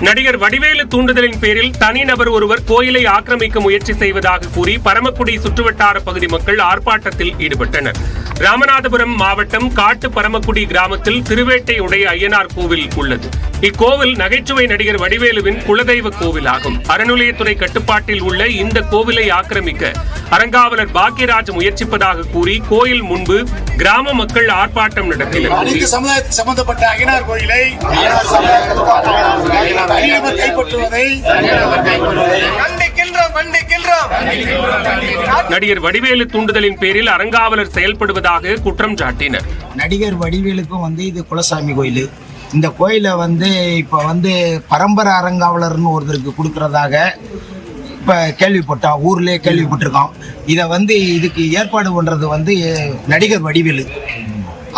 நடிகர் வடிவேலு தூண்டுதலின் பேரில் தனிநபர் ஒருவர் கோயிலை ஆக்கிரமிக்க முயற்சி செய்வதாக கூறி பரமக்குடி சுற்றுவட்டார பகுதி மக்கள் ஆர்ப்பாட்டத்தில் ஈடுபட்டனர். ராமநாதபுரம் மாவட்டம் காட்டு பரமக்குடி கிராமத்தில் திருவேட்டை உடைய ஐயனார் கோவில் உள்ளது. இக்கோவில் நகைச்சுவை நடிகர் வடிவேலுவின் குலதெய்வ கோவிலாகும். அறநிலையத்துறை கட்டுப்பாட்டில் உள்ள இந்த கோவிலை ஆக்கிரமிக்க அறங்காவலர் பாக்யராஜ் முயற்சிப்பதாக கூறி கோயில் முன்பு கிராம மக்கள் ஆர்ப்பாட்டம் நடத்தினர். சம்பந்தப்பட்ட அய்யனார் கோயிலை கைப்பற்றுவதை நடிகர் வடிவேலு தூண்டுதலின் பேரில் அறங்காவலர் செயல்படுவதாக குற்றம் சாட்டினர். நடிகர் வடிவேலுக்கும் வந்து இது குலசாமி கோயில். இந்த கோயிலை வந்து இப்போ வந்து பரம்பரை அறங்காவலர்னு ஒருத்தருக்கு கொடுக்கறதாக இப்போ கேள்விப்பட்டோம் ஊர்லேயே கேள்விப்பட்டிருக்கோம். இதை வந்து இதுக்கு ஏற்பாடு பண்ணுறது வந்து நடிகர் வடிவேலு.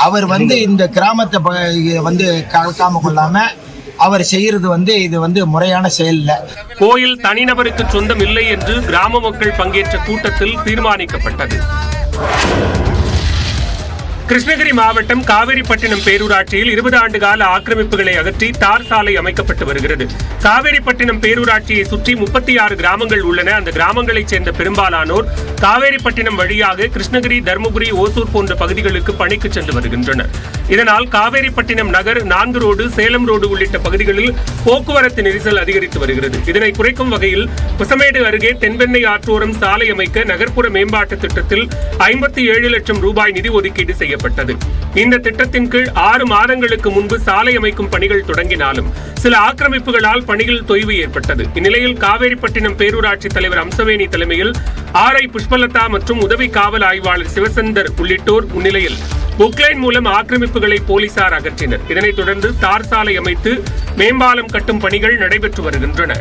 அவர் வந்து இந்த கிராமத்தை வந்து கலக்காம கொள்ளாம அவர் செய்யறது வந்து இது வந்து முறையான செயல் இல்ல. கோயில் தனிநபருக்கு சொந்தம் இல்லை என்று கிராம மக்கள் பங்கேற்ற கூட்டத்தில் தீர்மானிக்கப்பட்டது. கிருஷ்ணகிரி மாவட்டம் காவேரிப்பட்டினம் பேரூராட்சியில் இருபது ஆண்டு கால ஆக்கிரமிப்புகளை அகற்றி தார் சாலை அமைக்கப்பட்டு வருகிறது. காவேரிப்பட்டினம் பேரூராட்சியை சுற்றி முப்பத்தி ஆறு கிராமங்கள் உள்ளன. அந்த கிராமங்களைச் சேர்ந்த பெரும்பாலானோர் காவேரிப்பட்டினம் வழியாக கிருஷ்ணகிரி தருமபுரி ஓசூர் போன்ற பகுதிகளுக்கு பணிக்கு சென்று வருகின்றனர். இதனால் காவேரிப்பட்டினம் நகர் நான்கு ரோடு சேலம் ரோடு உள்ளிட்ட பகுதிகளில் போக்குவரத்து நெரிசல் அதிகரித்து வருகிறது. இதனை குறைக்கும் வகையில் புசமேடு அருகே தென்பெண்ணை ஆற்றோரம் சாலை அமைக்க நகர்ப்புற மேம்பாட்டு திட்டத்தில் ஐம்பத்தி ஏழு லட்சம் ரூபாய் நிதி ஒதுக்கீடு செய்யப்பட்டது. இந்த திட்டத்தின் கீழ் ஆறு மாதங்களுக்கு முன்பு சாலை அமைக்கும் பணிகள் தொடங்கினாலும் சில ஆக்கிரமிப்புகளால் பணியில் தொய்வு ஏற்பட்டது. இந்நிலையில் காவேரிப்பட்டினம் பேரூராட்சி தலைவர் அம்சவேணி தலைமையில் ஆர் ஐ புஷ்பலதா மற்றும் உதவி காவல் ஆய்வாளர் சிவசந்தர் உள்ளிட்டோர் முன்னிலையில் புக்லைன் மூலம் ஆக்கிரமிப்புகளை போலீசார் அகற்றினர். இதனைத் தொடர்ந்து தார் சாலை அமைத்து மேம்பாலம் கட்டும் பணிகள் நடைபெற்று வருகின்றன.